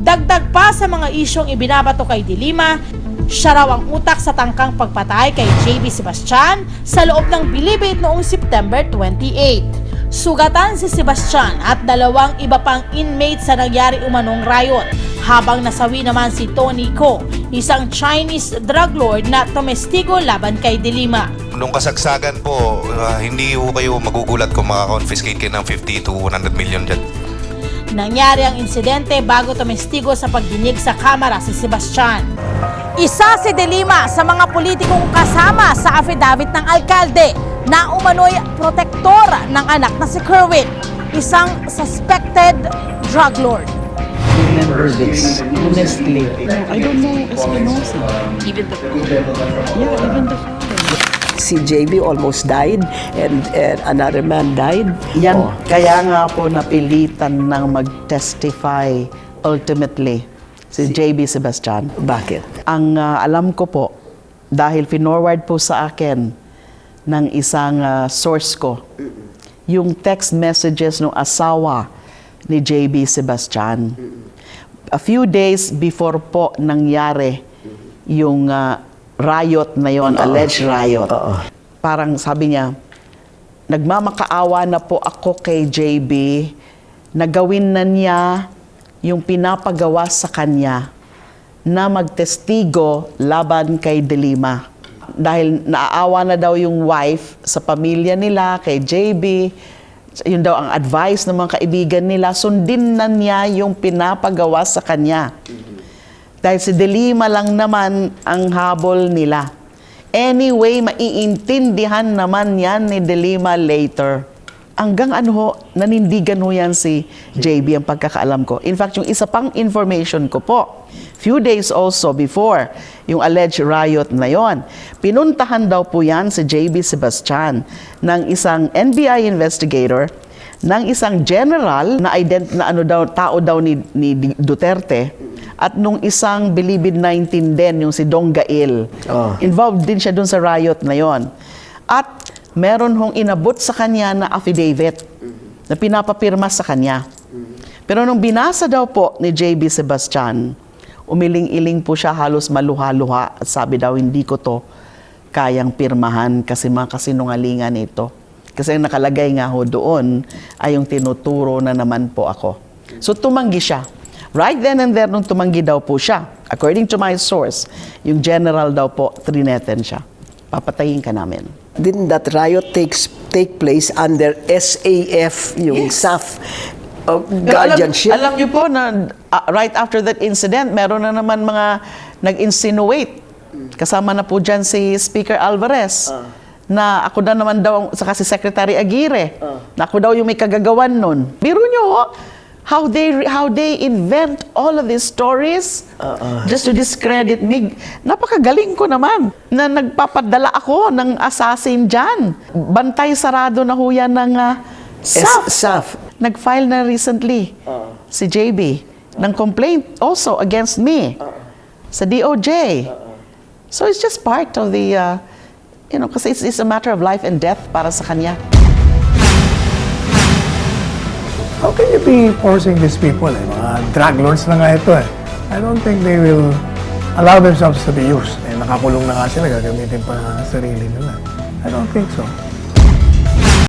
Dagdag pa sa mga isyong ibinabato kay Dilima, siya raw ang utak sa tangkang pagpatay kay JB Sebastian sa loob ng Bilibid noong September 28. Sugatan si Sebastian at dalawang iba pang inmate sa nangyari umanong riot habang nasawi naman si Tony Ko, isang Chinese drug lord na tomestigo laban kay Dilima. Nung kasagsagan po, ah, hindi po kayo magugulat kung makakonfiscate kayo ng 50 to 100 million dyan. Nangyari ang insidente bago tumestigo sa pagdinig sa kamera si Sebastian. Isa si Delima sa mga politikong kasama sa affidavit ng alkalde na umano'y protektor ng anak na si Kerwin, isang suspected drug lord. remember this, honestly. I don't know Espinosa. Even the Yeah, even the. Si JB almost died and, and another man died. Yan, Oh. kaya nga po napilitan ng mag-testify ultimately si JB Sebastian. Bakit? Ang ah, alam ko po, dahil finorward po sa akin ng isang ah, source ko, yung text messages ng asawa ni JB Sebastian. A few days before po nangyari yung ah, riot na yon, alleged riot. Oo. Parang sabi niya, nagmamakaawa na po ako kay JB na gawin na niya yung pinapagawa sa kanya na magtestigo laban kay Delima. Dahil naaawa na daw yung wife sa pamilya nila, kay JB, yun daw ang advice ng mga kaibigan nila, sundin na niya yung pinapagawa sa kanya. Dahil si Delima lang naman ang habol nila. Anyway, maiintindihan naman yan ni Delima later. Hanggang ano ho, nanindigan ho yan si JB ang pagkakaalam ko. In fact, yung isa pang information ko po, few days also before yung alleged riot na yon, pinuntahan daw po yan si JB Sebastian ng isang NBI investigator ng isang general na ident na ano daw tao daw ni, ni Duterte at nung isang Bilibid 19 din yung si Dong Gail. Oh. Involved din siya dun sa riot na yon. At meron hong inabot sa kanya na affidavit na pinapapirma sa kanya. Pero nung binasa daw po ni JB Sebastian, umiling-iling po siya halos maluha-luha at sabi daw hindi ko to kayang pirmahan kasi mga kasinungalingan ito. Kasi ang nakalagay nga ho doon ay yung tinuturo na naman po ako. So tumanggi siya. Right then and there nung tumanggi daw po siya, according to my source, yung general daw po, trineten siya. Papatayin ka namin. Didn't that riot takes take place under SAF, yung SAF uh, alam, guardianship? alam niyo po na uh, right after that incident, meron na naman mga nag-insinuate. Kasama na po dyan si Speaker Alvarez. Na ako na naman daw, saka si Secretary Aguirre, na ako daw yung may kagagawan nun. Biro niyo, ho, how they how they invent all of these stories just to discredit me. Napakagaling ko naman na nagpapadala ako ng assassin dyan. Bantay sarado na ho yan ng uh, S- SAF. SAF. Nag-file na recently si JB ng complaint also against me sa DOJ. So it's just part of the, uh, you know, kasi it's, it's a matter of life and death para sa kanya. How can you be forcing these people? Eh? Mga drug lords na nga ito eh. I don't think they will allow themselves to be used. Eh, nakakulong na nga sila, gagamitin pa sarili nila. I don't think so.